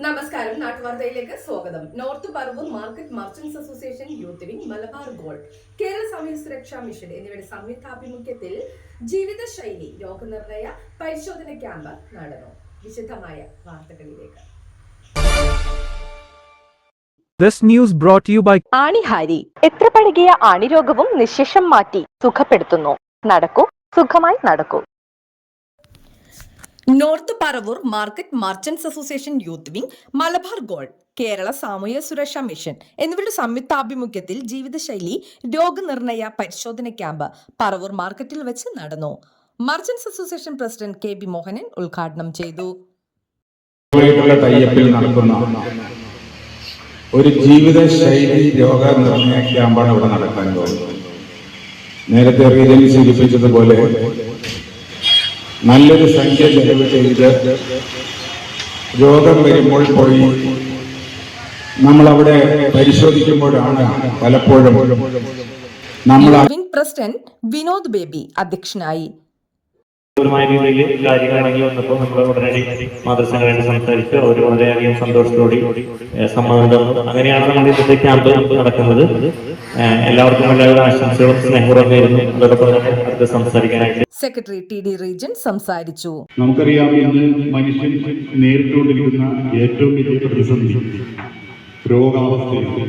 നമസ്കാരം നാട്ടുവാർത്തയിലേക്ക് സ്വാഗതം. North Paravur market merchants association youth wing Malabar gold Kerala സമയ സുരക്ഷാ മിഷൻ എന്നിവയുടെ സംയുക്താഭിമുഖ്യത്തിൽ ജീവിതശൈലി രോഗനിർണയ പരിശോധന ക്യാമ്പ് നടന്നു. വിശദമായ വാർത്തകളിലേക്ക്. This news brought to you by ആണിഹാരി എത്ര പഴകിയ ആണിരോഗവും നിശേഷം മാറ്റി സുഖപ്പെടുത്തുന്നു. നടക്കൂ സുഖമായി നടക്കൂ. North Paravur market merchants association youth wing Malabar gold Kerala Samoohya Suraksha mission എന്നിവരുടെ സംയുക്താഭിമുഖ്യത്തിൽ ജീവിതശൈലി രോഗനിർണയ പരിശോധന ക്യാമ്പ് പറവൂർ മാർക്കറ്റിൽ വെച്ച് നടന്നു. Merchants association president K B Mohanan ഉദ്ഘാടനം ചെയ്തു. ഒരു ജീവിതശൈലി രോഗനിർണയ ക്യാമ്പാണ് ഇവിടെ നടക്കാൻ പോകുന്നത്. നേരത്തെ റീജനി സൂചിപ്പിച്ചതുപോലെ നല്ലൊരു സംഖ്യ ചെലവ് ചെയ്ത് രോഗം വരുമ്പോൾ പോയി നമ്മളവിടെ പരിശോധിക്കുമ്പോഴാണ് പലപ്പോഴും നമ്മൾ പ്രസിഡന്റ് വിനോദ് ബേബി അധ്യക്ഷനായി. പൂർണമായ രീതിയിൽ കാര്യങ്ങൾ ഇറങ്ങി വന്നപ്പോൾ നമ്മൾ ഉടനടി മാതൃസംഘടന സംസാരിച്ച് അവർ വളരെയധികം സന്തോഷത്തോടെ സമ്മതം തന്നു. അങ്ങനെയാണ് നമ്മൾ ഇന്നത്തെ ക്യാമ്പ് നടക്കുന്നത്. എല്ലാവർക്കും എല്ലാവിധ ആശംസകളും സ്നേഹവും നേരുന്നു അതോടൊപ്പം തന്നെ അടുത്ത് സംസാരിക്കാനായിട്ട് സെക്രട്ടറി ടി ഡി റീജൻ സംസാരിച്ചു. നമുക്കറിയാം ഇന്ന് മനുഷ്യൻ നേരിട്ടുകൊണ്ടിരിക്കുന്ന ഏറ്റവും വലിയ പ്രതിസന്ധി രോഗാവസ്ഥയാണ്.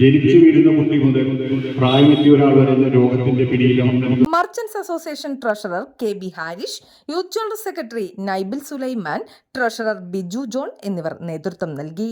ജനിച്ചു വീഴുന്ന കുട്ടി മുതൽ പ്രായമെത്തിയ ഒരാൾ വരെ രോഗത്തിന്റെ പിടിയിലാണ് merchants association treasurer K B Harish youth general secretary Naibil Sulaiman treasurer Biju John എന്നിവർ നേതൃത്വം നൽകി.